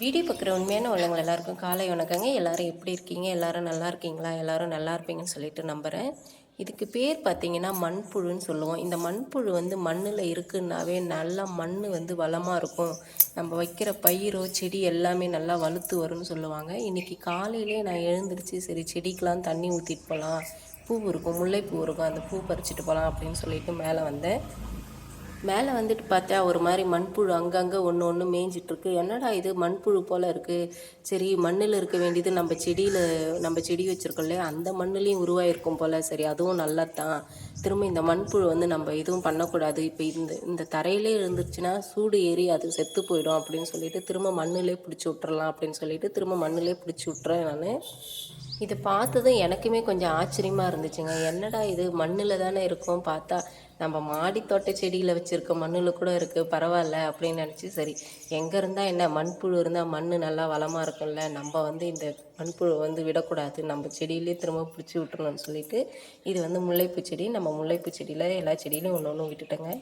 Video பார்க்குற உண்மையான உள்ளவங்க எல்லாருக்கும் காலை வணக்கங்க. எல்லாரும் எப்படி இருக்கீங்க? எல்லோரும் நல்லா இருக்கீங்களா? எல்லோரும் நல்லா இருப்பீங்கன்னு சொல்லிட்டு நம்புகிறேன் இதுக்கு பேர் பார்த்தீங்கன்னா மண்புழுன்னு சொல்லுவோம். இந்த மண்புழு வந்து மண்ணில் இருக்குன்னாவே நல்லா மண் வந்து வளமாக இருக்கும். நம்ம வைக்கிற பயிரோ செடி எல்லாமே நல்லா வலுத்து வரும்னு சொல்லுவாங்க. இன்றைக்கி காலையிலே நான் எழுந்திரிச்சு சரி செடிக்கெலாம் தண்ணி ஊற்றிட்டு போகலாம் பூ இருக்கும் முல்லைப்பூ இருக்கும். அந்த பூ பறிச்சுட்டு போகலாம் அப்படின்னு சொல்லிட்டு மேலே வந்தேன். மேலே வந்துட்டு பார்த்தா ஒரு மாதிரி மண்புழு அங்கங்கே ஒன்று ஒன்று மேய்ஞ்சிட்ருக்கு. என்னடா இது மண்புழு போல் இருக்குது சரி மண்ணில் இருக்க வேண்டியது நம்ம செடியில் நம்ம செடி வச்சுருக்கோம் இல்லையா? அந்த மண்ணுலேயும் உருவாயிருக்கும் போல். சரி அதுவும் நல்லது தான் திரும்ப இந்த மண்புழு வந்து நம்ம எதுவும் பண்ணக்கூடாது. இப்போ இந்த இந்த தரையிலே இருந்துச்சுன்னா சூடு ஏறி அது செத்து போயிடும் அப்படின்னு சொல்லிட்டு திரும்ப மண்ணிலே பிடிச்சி விட்றலாம் அப்படின்னு சொல்லிட்டு திரும்ப மண்ணிலே பிடிச்சி விட்றேன் நான். இது பார்த்ததும் எனக்குமே கொஞ்சம் ஆச்சரியமாக இருந்துச்சுங்க. என்னடா இது மண்ணில் தானே இருக்கும் பார்த்தா நம்ம மாடி தோட்ட செடியில் வச்சுருக்க மண்ணில் கூட இருக்குது பரவாயில்ல அப்படின்னு நினச்சி சரி எங்கே இருந்தால் என்ன மண்புழு இருந்தால் மண் நல்லா வளமாக இருக்கும்ல நம்ம வந்து இந்த மண்புழு வந்து விடக்கூடாது நம்ம செடியிலே திரும்ப பிடிச்சி விட்டுறணும்னு சொல்லிட்டு இது வந்து முல்லைப்பூ செடி நம்ம முல்லைப்பூ செடியில் எல்லா செடியிலையும் ஒன்று ஒன்று விட்டுட்டேங்க.